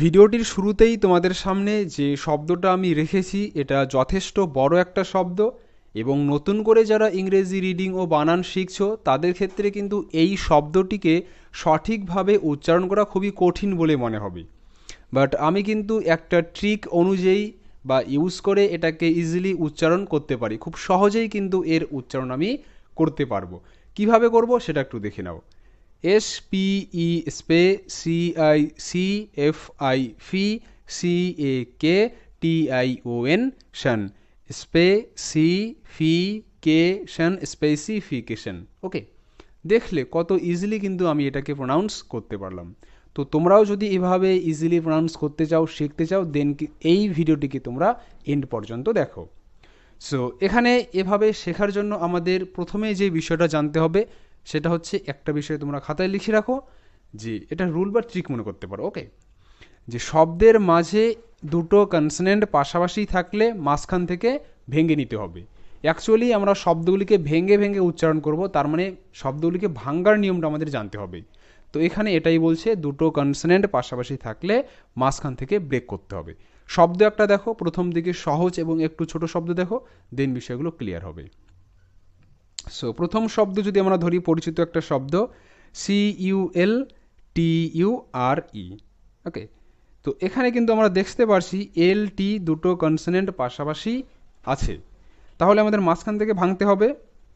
ভিডিওটির শুরুতেই তোমাদের সামনে যে শব্দটা আমি রেখেছি, এটা যথেষ্ট বড় একটা শব্দ এবং নতুন করে যারা ইংরেজি রিডিং ও বানান শিখছো, তাদের ক্ষেত্রে কিন্তু এই শব্দটিকে সঠিকভাবে উচ্চারণ করা খুবই কঠিন বলে মনে হবে। বাট আমি কিন্তু একটা ট্রিক অনুযায়ী বা ইউজ করে এটাকে ইজিলি উচ্চারণ করতে পারি। খুব সহজেই কিন্তু এর উচ্চারণ আমি করতে পারব। কীভাবে করব সেটা একটু দেখে নাও। S P E spe C I C F I fi C A ca T I O N tion specification specification okay দেখলে কত ইজিলি কিন্তু আমি এটাকে প্রোনাউন্স করতে পারলাম। তো তোমরাও যদি এভাবে ইজিলি প্রোনাউন্স করতে চাও, শিখতে চাও দেন এই ভিডিওটিকে তোমরা এন্ড পর্যন্ত দেখো। সো এখানে এভাবে শেখার জন্য আমাদের প্রথমে যে বিষয়টা জানতে হবে সেটা হচ্ছে একটা বিষয় তোমরা খাতায় লিখে রাখো যে এটা রুল বা ট্রিক মনে করতে পারো, ওকে? যে শব্দের মাঝে দুটো কনসনেন্ট পাশাপাশি থাকলে মাঝখান থেকে ভেঙে নিতে হবে। অ্যাকচুয়ালি আমরা শব্দগুলিকে ভেঙে ভেঙে উচ্চারণ করব, তার মানে শব্দগুলিকে ভাঙ্গার নিয়মটা আমাদের জানতে হবে। তো এখানে এটাই বলছে, দুটো কনসনেন্ট পাশাপাশি থাকলে মাঝখান থেকে ব্রেক করতে হবে। শব্দ একটা দেখো, প্রথম দিকে সহজ এবং একটু ছোট শব্দ দেখো দেন বিষয়গুলো ক্লিয়ার হবে। সো প্রথম শব্দ যদি আমরা ধরি, পরিচিত একটা শব্দ C U L T U R E okay তো এখানে কিন্তু আমরা দেখতে পারছি এল টি দুটো কনসনেন্ট পাশাপাশি আছে। তাহলে আমাদের মাঝখান থেকে ভাঙতে হবে।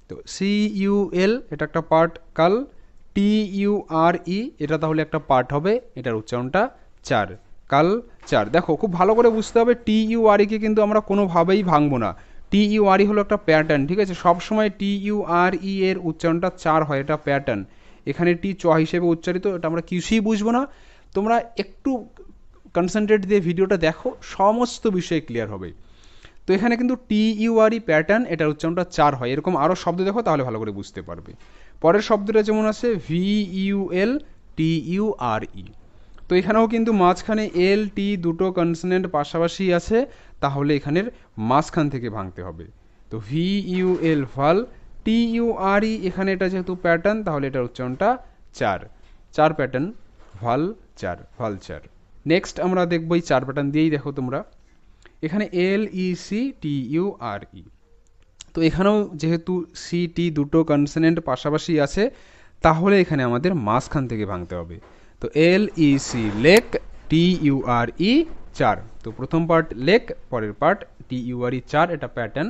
তো সি ইউ এল এটা একটা পার্ট কাল। টি ইউ আর ই এটা তাহলে একটা পার্ট হবে। এটার উচ্চারণটা চার। কাল চার। দেখো, খুব ভালো করে বুঝতে হবে টি ইউ আর ইকে কিন্তু আমরা কোনোভাবেই ভাঙবো না। টি ইউ আর ই হলো একটা প্যাটার্ন ঠিক আছে? সবসময় টি ইউ আর ই এর উচ্চারণটা চার হয়, এটা প্যাটার্ন এখানে টি চ হিসেবে উচ্চারিত, এটা আমরা কিছুই বুঝব না। তোমরা একটু কনসেন্ট্রেট দিয়ে ভিডিওটা দেখো, সমস্ত বিষয় ক্লিয়ার হবে। তো এখানে কিন্তু টি ইউ আর ই প্যাটার্ন এটার উচ্চারণটা চার হয়। এরকম আরও শব্দ দেখো, তাহলে ভালো করে বুঝতে পারবে। পরের শব্দটা যেমন আছে V U L T U R E তো এখানেও কিন্তু মাঝখানে এল টি দুটো কনসনেন্ট পাশাপাশি আছে, তাহলে এখানের মাঝখান থেকে ভাঙতে হবে। তো ভি ইউ এল ভালো টি ইউ আর ই এখানে এটা যেহেতু প্যাটার্ন তাহলে এটার উচ্চারণটা চার। চার প্যাটার্ন ভালো চার ভালো চার। নেক্সট আমরা দেখব এই চার প্যাটার্ন দিয়েই দেখো তোমরা। এখানে এল E C T U R E তো এখানেও যেহেতু সি টি দুটো কনসনেন্ট পাশাপাশি আছে, তাহলে এখানে আমাদের মাঝখান থেকে ভাঙতে হবে। তো L E C, lec, T U R E, চার। তো প্রথম পার্ট লেক, পরের part T U R E, চার, এটা প্যাটার্ন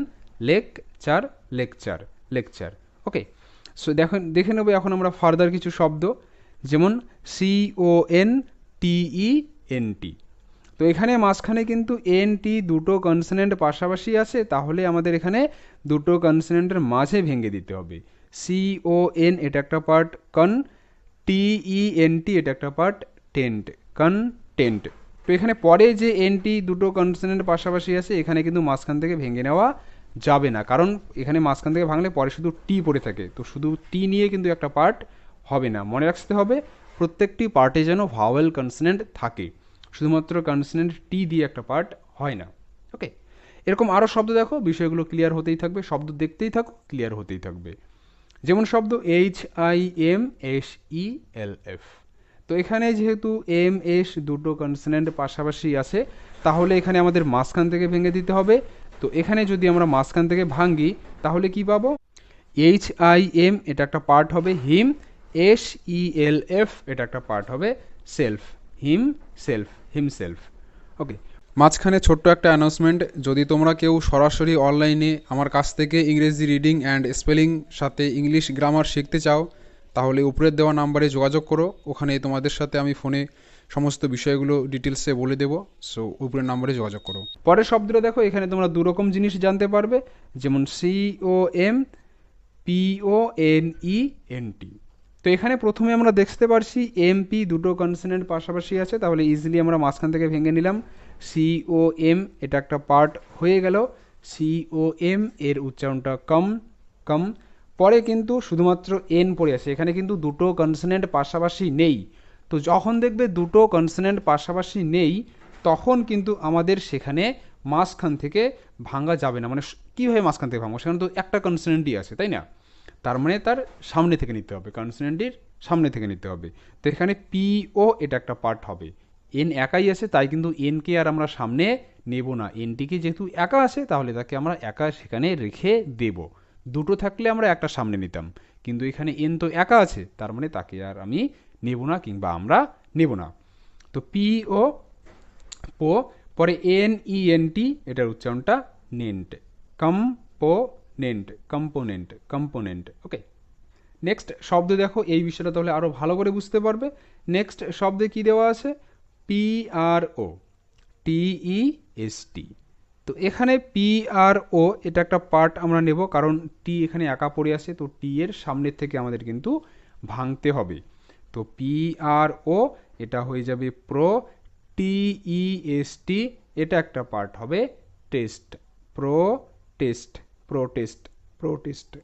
লেক, চার লেকচার লেকচার ওকে সো দেখেন দেখে নেব এখন আমরা ফার্দার কিছু শব্দ, যেমন C O N T E N T তো এখানে মাঝখানে কিন্তু এন টি দুটো কনসনেন্ট পাশাপাশি আছে, তাহলে আমাদের এখানে দুটো কনসনেন্টের মাঝে ভেঙে দিতে হবে। সি ও এন এটা একটা পার্ট কন টি ই এন টি এটা একটা পার্ট টেন্ট কনটেন্ট তো এখানে পরে যে এনটি দুটো কনসনেন্ট পাশাপাশি আছে, এখানে কিন্তু মাঝখান থেকে ভেঙে নেওয়া যাবে না। কারণ এখানে মাঝখান থেকে ভাঙলে পরে শুধু টি পড়ে থাকে। তো শুধু টি নিয়ে কিন্তু একটা পার্ট হবে না। মনে রাখতে হবে, প্রত্যেকটি পার্টে যেন ভাওয়েল কনসনেন্ট থাকে। শুধুমাত্র কনসনেন্ট টি দিয়ে একটা পার্ট হয় না। ওকে এরকম আরও শব্দ দেখো, বিষয়গুলো ক্লিয়ার হতেই থাকবে, শব্দ দেখতেই থাকো ক্লিয়ার হতেই থাকবে। যেমন শব্দ H I M S E L F তো এখানে যেহেতু এম এস দুটো কনসনেন্ট পাশাপাশি আছে, তাহলে এখানে আমাদের মাঝখান থেকে ভেঙে দিতে হবে। তো এখানে যদি আমরা মাঝখান থেকে ভাঙ্গি, তাহলে কি পাবো? এইচ আই এম এটা একটা পার্ট হবে। হিম এস ই এল এফ এটা একটা পার্ট হবে। Self him self himself okay মাঝখানে ছোট্ট একটা অ্যানাউন্সমেন্ট যদি তোমরা কেউ সরাসরি অনলাইনে আমার কাছ থেকে ইংরেজি রিডিং অ্যান্ড স্পেলিং সাথে ইংলিশ গ্রামার শিখতে চাও, তাহলে উপরের দেওয়া নাম্বারে যোগাযোগ করো। ওখানে তোমাদের সাথে আমি ফোনে সমস্ত বিষয়গুলো ডিটেলসে বলে দেবো। সো উপরের নাম্বারে যোগাযোগ করো। পরের শব্দটা দেখো, এখানে তোমরা দু রকম জিনিস জানতে পারবে। যেমন C O M P O N E N T তো এখানে প্রথমে আমরা দেখতে পারছি এম পি দুটো কনসনেন্ট পাশাপাশি আছে, তাহলে ইজিলি আমরা মাঝখান থেকে ভেঙে নিলাম। সি ও এম এটা একটা পার্ট হয়ে গেল। সি ও এম এর উচ্চারণটা কম কম। পরে কিন্তু শুধুমাত্র এন পড়ে আছে, এখানে কিন্তু দুটো কনসনেন্ট পাশাপাশি নেই। তো যখন দেখবে দুটো কনসনেন্ট পাশাপাশি নেই, তখন কিন্তু আমাদের সেখানে মাঝখান থেকে ভাঙা যাবে না। মানে কীভাবে মাঝখান থেকে ভাঙবো? সেখানে তো একটা কনসনেন্টই আছে, তাই না? তার মানে তার সামনে থেকে নিতে হবে কনসনেন্টটির সামনে থেকে নিতে হবে। তো এখানে পিও এটা একটা পার্ট হবে। এন একাই আছে, তাই কিন্তু এনকে আর আমরা সামনে নেব না। এনটিকে যেহেতু একা আছে, তাহলে তাকে আমরা একা সেখানে রেখে দেব। দুটো থাকলে আমরা একটা সামনে নিতাম। কিন্তু এখানে এন তো একা আছে, তার মানে তাকে আর আমি নেব না কিংবা আমরা নেব না। তো পি ও পো, পরে এন ই এন টি এটার উচ্চারণটা nent component component component okay next শব্দ দেখো, এই বিষয়টা তাহলে আরও ভালো করে বুঝতে পারবে। নেক্সট শব্দে কি দেওয়া আছে? পি আর ও টিই এস টি তো এখানে পি আর ও এটা একটা পার্ট আমরা নেব, কারণ টি এখানে একা পড়ে আছে, তো টি এর সামনের থেকে আমাদের কিন্তু ভাঙতে হবে। তো পি আর ও এটা হয়ে যাবে প্রো টিই এস টি এটা একটা পার্ট হবে test pro test protest protest.